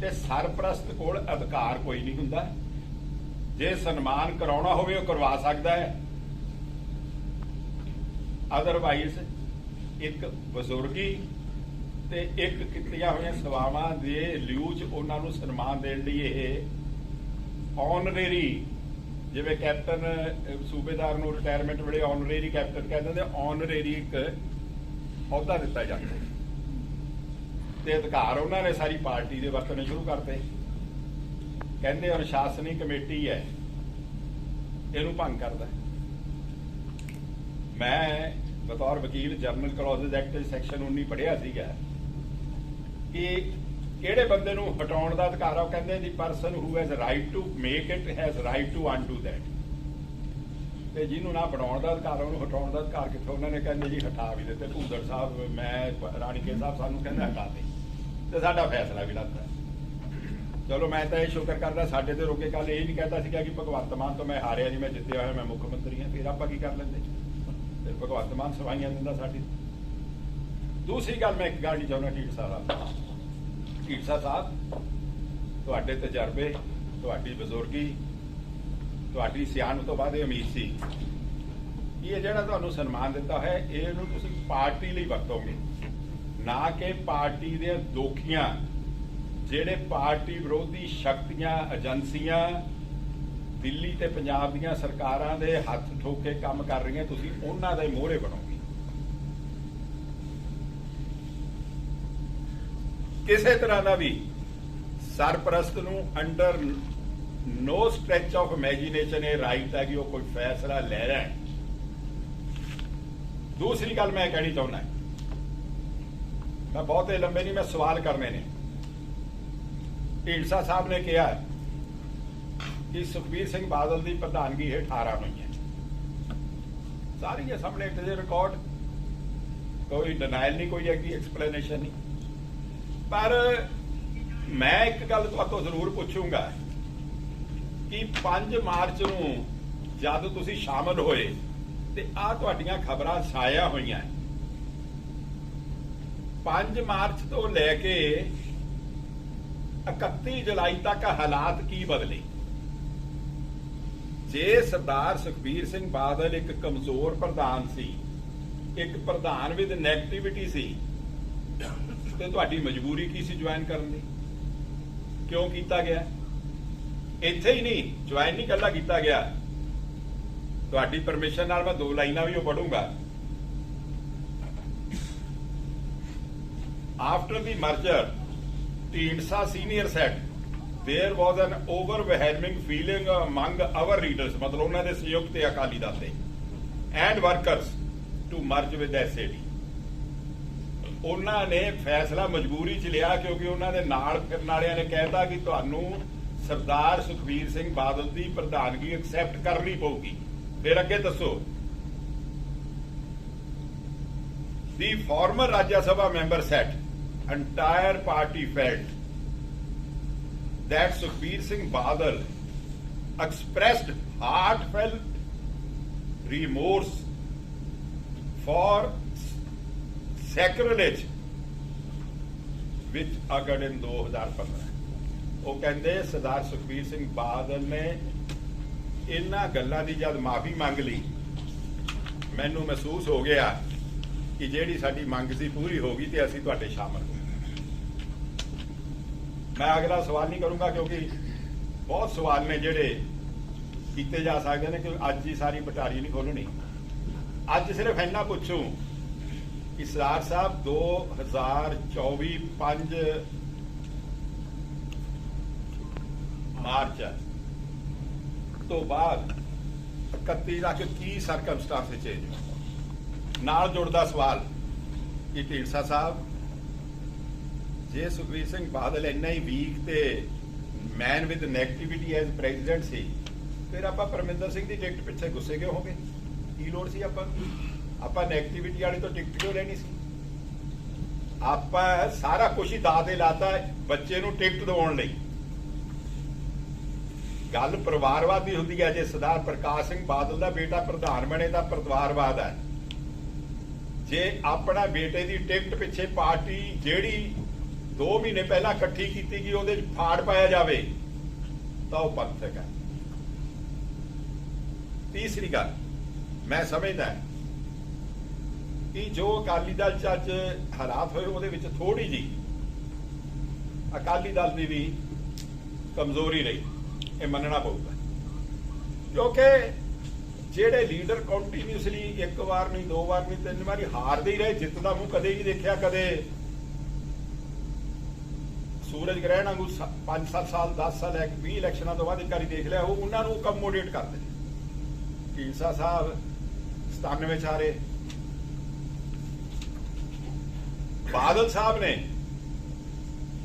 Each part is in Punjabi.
ਤੇ ਸਰਪ੍ਰਸਤ ਕੋਲ ਅਧਿਕਾਰ ਕੋਈ ਨਹੀਂ ਹੁੰਦਾ ਜੇ ਸਨਮਾਨ ਕਰਾਉਣਾ ਹੋਵੇ, ਉਹ ਕਰਵਾ ਸਕਦਾ ਹੈ ਅਦਰਵਾਈਜ਼ ਇੱਕ ਬਜ਼ੁਰਗੀ ਤੇ ਇੱਕ ਕੀਤੀਆਂ ਹੋਈਆਂ ਸੇਵਾਵਾਂ ਦੇ ਲਿਊ ਚ ਉਹਨਾਂ ਨੂੰ ਸਨਮਾਨ ਦੇਣ ਲਈ ਇਹ ਆਨਰੇਰੀ ਜਿਵੇਂ ਕੈਪਟਨ ਸੂਬੇਦਾਰ ਨੂੰ ਰਿਟਾਇਰਮੈਂਟ ਵੇਲੇ ਆਨਰੇਰੀ ਕੈਪਟਨ ਕਹਿੰਦੇ ਨੇ ਆਨਰੇਰੀ ਇੱਕ ਅਹੁਦਾ ਦਿੱਤਾ ਜਾਂਦਾ ਹੈ। ਤੇ ਅਧਿਕਾਰ ਉਹਨਾਂ ਨੇ ਸਾਰੀ ਪਾਰਟੀ ਦੇ ਵਰਤਣੇ ਸ਼ੁਰੂ ਕਰਤੇ। ਕਹਿੰਦੇ ਅਨੁਸ਼ਾਸਨੀ ਕਮੇਟੀ ਹੈ, ਇਹਨੂੰ ਭੰਗ ਕਰਦਾ। ਮੈਂ ਬਤੌਰ ਵਕੀਲ ਜਰਨਲ ਕਲੌਜ਼ਸ ਐਕਟ ਸੈਕਸ਼ਨ 19 ਪੜ੍ਹਿਆ ਸੀਗਾ ਕਿ ਕਿਹੜੇ ਬੰਦੇ ਨੂੰ ਹਟਾਉਣ ਦਾ ਅਧਿਕਾਰ ਆ, ਉਹ ਕਹਿੰਦੇ the person who has right to make it has right to undo that ਤੇ ਜਿਹਨੂੰ ਨਾ ਬਣਾਉਣ ਦਾ ਅਧਿਕਾਰ ਉਹਨੂੰ ਹਟਾਉਣ ਦਾ ਅਧਿਕਾਰ ਕਿੱਥੋਂ? ਉਹਨਾਂ ਨੇ ਕਹਿੰਦੇ ਜੀ, ਹਟਾ ਵੀ ਦਿੱਤੇ। ਭੂੰਦੜ ਸਾਹਿਬ, ਮੈਂ, ਰਾਣੀਕੇ ਸਾਹਿਬ ਸਾਨੂੰ ਕਹਿੰਦੇ ਹਟਾ ਦੇ। ਤੇ ਸਾਡਾ ਫੈਸਲਾ ਵੀ ਲੱਗਾ ਚਲੋ ਮੈਂ ਤਾਂ ਇਹ ਸ਼ੁਕਰ ਕਰਦਾ, ਸਾਡੇ ਤੇ ਰੋਕੇ ਕੱਲ ਇਹ ਵੀ ਕਹਿੰਦਾ ਸੀਗਾ ਕਿ ਭਗਵੰਤ ਮਾਨ ਤੋਂ ਮੈਂ ਹਾਰਿਆ ਨਹੀਂ, ਮੈਂ ਜਿੱਤਿਆ ਹੋਇਆ, ਮੈਂ ਮੁੱਖ ਮੰਤਰੀ ਹਾਂ, ਫਿਰ ਆਪਾਂ ਕੀ ਕਰ ਲੈਂਦੇ? ਫਿਰ ਭਗਵੰਤ ਮਾਨ ਸਵਾਈਆਂ ਦਿੰਦਾ ਸਾਡੀ। ਦੂਸਰੀ ਗੱਲ ਮੈਂ ਇੱਕ ਗੱਲ ਨਹੀਂ ਚਾਹੁੰਦਾ ਢੀਂਡਸਾ ਸਾਹਿਬ ਢੀਂਡਸਾ ਸਾਹਿਬ ਤੁਹਾਡੇ ਤਜਰਬੇ, ਤੁਹਾਡੀ ਬਜ਼ੁਰਗੀ, ਤੁਹਾਡੀ ਸਿਆਣ ਤੋਂ ਬਾਅਦ ਇਹ ਉਮੀਦ ਸੀ। ਇਹ ਜਿਹੜਾ ਤੁਹਾਨੂੰ ਸਨਮਾਨ ਦਿੱਤਾ ਹੈ, ਇਹਨੂੰ ਤੁਸੀਂ ਪਾਰਟੀ ਲਈ ਵਰਤੋਗੇ। ਨਾ ਕਿ ਪਾਰਟੀ ਦੇ ਦੋਖੀਆਂ, ਜਿਹੜੇ ਪਾਰਟੀ ਵਿਰੋਧੀ ਸ਼ਕਤੀਆਂ, ਏਜੰਸੀਆਂ, ਦਿੱਲੀ ਤੇ ਪੰਜਾਬ ਦੀਆਂ ਸਰਕਾਰਾਂ ਦੇ ਹੱਥ ਠੋਕੇ ਕੰਮ ਕਰ ਰਹੀਆਂ, ਤੁਸੀਂ ਉਹਨਾਂ ਦੇ ਮੋਹਰੇ ਬਣੋਗੇ। ਕਿਸੇ ਤਰ੍ਹਾਂ ਦਾ ਵੀ ਸਰਪ੍ਰਸਤ ਨੂੰ under no stretch of imagination ਇਹ ਰਾਈਟ ਹੈ ਕਿ ਉਹ ਕੋਈ ਫੈਸਲਾ ਲੈ ਰਿਹਾ ਹੈ। ਦੂਸਰੀ ਗੱਲ ਮੈਂ ਕਹਿਣੀ ਚਾਹੁੰਦਾ ਮੈਂ ਬਹੁਤੇ ਲੰਬੇ ਨਹੀਂ, ਮੈਂ ਸਵਾਲ ਕਰਨੇ ਨੇ। ਢੀਂਡਸਾ ਸਾਹਿਬ ਨੇ ਕਿਹਾ ਕਿ ਸੁਖਬੀਰ ਸਿੰਘ ਬਾਦਲ ਦੀ ਪ੍ਰਧਾਨਗੀ ਹੇਠ 18 ਹੋਈਆਂ। ਸਾਰੀਆਂ ਸਾਹਮਣੇ ਤੇ ਰਿਕਾਰਡ ਕੋਈ ਡਿਨਾਈਲ ਨਹੀਂ, ਕੋਈ ਹੈਗੀ ਐਕਸਪਲੇਨੇਸ਼ਨ ਨਹੀਂ। ਪਰ ਮੈਂ ਇੱਕ ਗੱਲ ਤੁਹਾਤੋਂ ਜ਼ਰੂਰ ਪੁੱਛੂੰਗਾ ਕਿ 5 ਮਾਰਚ ਨੂੰ ਜਦ ਤੁਸੀਂ ਸ਼ਾਮਲ ਹੋਏ ਤੇ ਆ ਤੁਹਾਡੀਆਂ ਖਬਰਾਂ ਸਾਇਆ ਹੋਈਆਂ 5 ਮਾਰਚ ਤੋਂ ਲੈ ਕੇ 31 ਜੁਲਾਈ ਤੱਕ ਹਾਲਾਤ ਕੀ ਬਦਲੇ? ਜੇ ਸਰਦਾਰ ਸੁਖਬੀਰ ਸਿੰਘ ਬਾਦਲ ਇੱਕ ਕਮਜ਼ੋਰ ਪ੍ਰਧਾਨ ਸੀ, ਇੱਕ ਪ੍ਰਧਾਨ ਵਿਦ ਨੈਗੇਟਿਵਿਟੀ ਸੀ, ਤੇ ਤੁਹਾਡੀ ਮਜਬੂਰੀ ਕੀ ਸੀ ਜੁਆਇਨ ਕਰਨ ਦੀ? ਕਿਉਂ ਕੀਤਾ ਗਿਆ? ਇੱਥੇ ਹੀ ਨਹੀਂ ਜੁਆਇਨ ਨਹੀਂ ਕੱਲਾ ਕੀਤਾ ਗਿਆ। ਤੁਹਾਡੀ ਪਰਮਿਸ਼ਨ ਨਾਲ ਮੈਂ ਦੋ ਲਾਈਨਾਂ ਵੀ ਉਹ ਪੜੂੰਗਾ After the merger, the INSA senior said, there was an overwhelming feeling among our readers, ਮਤਲਬ ਉਹਨਾਂ ਦੇ ਸਹਿਯੋਗ ਤੇ ਅਕਾਲੀ ਦਲ ਦੇ and workers to merge with SAD. ਉਹਨਾਂ ਨੇ ਫੈਸਲਾ ਮਜਬੂਰੀ 'ਚ ਲਿਆ ਕਿਉਂਕਿ ਉਹਨਾਂ ਦੇ ਨਾਲ ਫਿਰਨ ਵਾਲਿਆਂ ਨੇ ਕਹਿਤਾ ਕਿ ਤੁਹਾਨੂੰ ਸਰਦਾਰ ਸੁਖਵੀਰ ਸਿੰਘ ਬਾਦਲ ਦੀ ਪ੍ਰਧਾਨਗੀ ਐਕਸੈਪਟ ਕਰਨੀ ਪਊਗੀ ਫਿਰ ਅੱਗੇ ਦੱਸੋ the former Rajya Sabha member said entire party felt that Sukhbir Singh Badal expressed heartfelt remorse for sacrilege which occurred in 2015 ਉਹ ਕਹਿੰਦੇ ਸਰਦਾਰ ਸੁਖਬੀਰ ਸਿੰਘ ਬਾਦਲ ਨੇ ਇਹਨਾਂ ਗੱਲਾਂ ਦੀ ਜਦ ਮਾਫੀ ਮੰਗ ਲਈ ਮੈਨੂੰ ਮਹਿਸੂਸ ਹੋ ਗਿਆ ਕਿ ਜਿਹੜੀ ਸਾਡੀ ਮੰਗ ਸੀ ਪੂਰੀ ਹੋ ਗਈ ਤੇ ਅਸੀਂ ਤੁਹਾਡੇ ਸ਼ਾਮਲ ਹੋ ਗਏ ਮੈਂ ਅਗਲਾ ਸਵਾਲ ਨਹੀਂ ਕਰੂੰਗਾ ਕਿਉਂਕਿ ਬਹੁਤ ਸਵਾਲ ਨੇ ਜਿਹੜੇ ਕੀਤੇ ਜਾ ਸਕਦੇ ਨੇ ਕਿ ਅੱਜ ਹੀ ਸਾਰੀ ਪਟਾਰੀ ਨਹੀਂ ਖੋਲਣੀ ਅੱਜ ਸਿਰਫ ਇੰਨਾ ਪੁੱਛੂ ਕਿ ਸਰਦਾਰ ਸਾਹਿਬ 2024 5 ਮਾਰਚ ਤੋਂ ਬਾਅਦ 31 ਤੱਕ ਕੀ ਸਰਕਮਸਟੈਂਸ ਚੇਂਜ ਨਾਲ ਜੁੜਦਾ ਸਵਾਲ ਕਿ ਢੀਂਡਸਾ ਸਾਹਿਬ ਜੇ ਸੁਖਬੀਰ ਸਿੰਘ ਬਾਦਲ ਇੰਨਾ ਹੀ ਵੀਕ ਤੇ man with negativity as president ਸੀ, ਫਿਰ ਆਪਾਂ ਪਰਮਿੰਦਰ ਸਿੰਘ ਦੀ ਟਿਕਟ ਪਿੱਛੇ ਗੁੱਸੇ ਕਿਉਂ ਹੋ ਕੀ ਲੋੜ ਸੀ ਆਪਾਂ ਆਪਾਂ ਨੈਗੇਟਿਵਿਟੀ ਵਾਲੀ ਤੋਂ ਟਿਕਟ ਕਿਉਂ ਲੈਣੀ ਸੀ? ਆਪਾਂ ਸਾਰਾ ਕੁਝ ਹੀ ਦਾਅ ਤੇ ਲਾਤਾ ਬੱਚੇ ਨੂੰ ਟਿਕਟ ਦਿਵਾਉਣ ਲਈ। ਗੱਲ ਪਰਿਵਾਰਵਾਦ ਦੀ ਹੁੰਦੀ ਹੈ ਜੇ ਸਰਦਾਰ ਪ੍ਰਕਾਸ਼ ਸਿੰਘ ਬਾਦਲ ਦਾ ਬੇਟਾ ਪ੍ਰਧਾਨ ਬਣੇ ਤਾਂ ਪਰਿਵਾਰਵਾਦ ਹੈ ਜੇ ਆਪਣਾ ਬੇਟੇ ਦੀ ਟਿਕਟ ਪਿੱਛੇ ਪਾਰਟੀ ਜਿਹੜੀ 2 ਮਹੀਨੇ ਪਹਿਲਾਂ ਇਕੱਠੀ ਕੀਤੀ ਗਈ ਉਹਦੇ 'ਚ ਫਾੜ ਪਾਇਆ ਜਾਵੇ, ਤਾਂ ਉਹ ਪੰਥਕ ਹੈ। ਤੀਸਰੀ ਗੱਲ, ਮੈਂ ਸਮਝਦਾ ਕਿ ਜੋ ਅਕਾਲੀ ਦਲ ਚ ਅੱਜ ਹਾਲਾਤ ਹੋਏ, ਉਹਦੇ ਵਿੱਚ ਥੋੜੀ ਜੀ ਅਕਾਲੀ ਦਲ ਦੀ ਵੀ ਕਮਜ਼ੋਰੀ ਰਹੀ ਇਹ ਮੰਨਣਾ ਪਊਗਾ। ਕਿਉਂਕਿ ਜਿਹੜੇ ਲੀਡਰ ਕੰਟੀਨਿਊਸਲੀ ਇੱਕ ਵਾਰ ਨਹੀਂ, ਦੋ ਵਾਰ ਨਹੀਂ, ਤਿੰਨ ਵਾਰੀ ਹਾਰਦੇ ਹੀ ਰਹੇ ਜਿੱਤਦਾ ਮੂੰਹ ਕਦੇ ਨਹੀਂ ਦੇਖਿਆ, ਕਦੇ ਸੂਰਜ ਗ੍ਰਹਿਣ ਵਾਂਗੂ 5-7 ਸਾਲ 10 ਸਾਲ 20 ਇਲੈਕਸ਼ਨਾਂ ਤੋਂ ਬਾਅਦ ਇੱਕ ਵਾਰੀ ਦੇਖ ਲਿਆ, ਉਹ ਉਹਨਾਂ ਨੂੰ ਕਮੋਡੇਟ ਕਰਦੇ ਢੀਂਡਸਾ ਸਾਹਿਬ 97 ਚ ਬਾਦਲ ਸਾਹਿਬ ਨੇ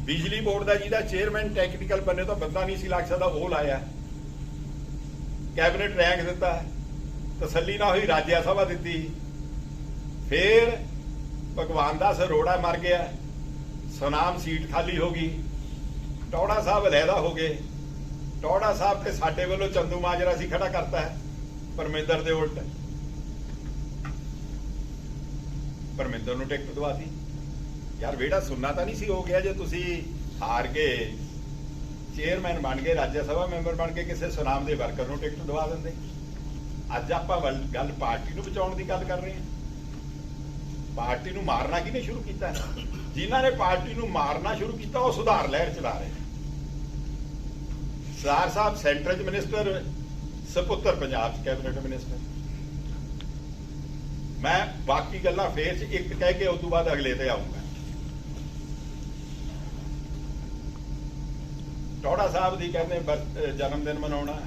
ਬਿਜਲੀ ਬੋਰਡ ਦਾ ਜਿਹਦਾ ਚੇਅਰਮੈਨ ਟੈਕਨੀਕਲ ਬੰਨੇ ਤੋਂ ਬੰਦਾ ਨਹੀਂ ਸੀ ਲੱਗ ਸਕਦਾ, ਉਹ ਲਾਇਆ। ਕੈਬਨਿਟ ਰੈਂਕ ਦਿੱਤਾ, ਤਸੱਲੀ ਨਾ ਹੋਈ ਰਾਜਿਆ ਸਭਾ ਦਿੱਤੀ। ਫੇਰ ਭਗਵਾਨ ਦਾਸ ਅਰੋੜਾ ਮਰ ਗਿਆ। ਸੁਨਾਮ ਸੀਟ ਖਾਲੀ ਹੋ ਗਈ। ਟੌੜਾ ਸਾਹਿਬ ਅਲੈਦਾ ਹੋ ਗਏ। ਟੌੜਾ ਸਾਹਿਬ ਤੇ ਸਾਡੇ ਵੱਲੋਂ ਚੰਦੂ ਮਾਜਰਾ ਸੀ ਖੜਾ ਕਰਤਾ ਹੈ। ਪਰਮਿੰਦਰ ਦੇ ਉਲਟ। ਪਰਮਿੰਦਰ ਨੂੰ ਟਿਕਟ ਦਵਾਤੀ ਯਾਰ ਵੇੜਾ ਸੁਣਨਾ ਤਾਂ ਨਹੀਂ ਸੀ, ਹੋ ਗਿਆ ਜੇ ਤੁਸੀਂ ਹਾਰ ਕੇ ਚੇਅਰਮੈਨ ਬਣ ਗਏ, ਰਾਜ ਸਭਾ ਮੈਂਬਰ ਬਣ ਕੇ ਕਿਸੇ ਸੁਨਾਮ ਦੇ ਵਰਕਰ ਨੂੰ ਟਿਕਟ ਦਵਾ ਦਿੰਦੇ। ਅੱਜ ਆਪਾਂ ਵੱਲ- ਗੱਲ ਪਾਰਟੀ ਨੂੰ ਬਚਾਉਣ ਦੀ ਗੱਲ ਕਰ ਰਹੇ ਹਾਂ। ਪਾਰਟੀ ਨੂੰ ਮਾਰਨਾ ਕਿਹਨੇ ਸ਼ੁਰੂ ਕੀਤਾ? ਜਿਨ੍ਹਾਂ ਨੇ ਪਾਰਟੀ ਨੂੰ ਮਾਰਨਾ ਸ਼ੁਰੂ ਕੀਤਾ, ਉਹ ਸੁਧਾਰ ਲਹਿਰ ਚਲਾ ਰਹੇ ਸਰਦਾਰ ਸਾਹਿਬ ਸੈਂਟਰ ਚ ਮਿਨਿਸਟਰ, ਸਪੁੱਤਰ ਪੰਜਾਬ ਚ ਕੈਬਨਿਟ ਮਿਨਿਸਟਰ। ਮੈਂ ਬਾਕੀ ਗੱਲਾਂ ਫੇਰ ਚ ਇੱਕ ਕਹਿ ਕੇ ਉਸ ਤੋਂ ਬਾਅਦ ਅਗਲੇ ਤੇ ਆਉਂਗਾ ਟੋੜਾ ਸਾਹਿਬ ਦੀ ਕਹਿੰਦੇ ਜਨਮ ਦਿਨ ਮਨਾਉਣਾ।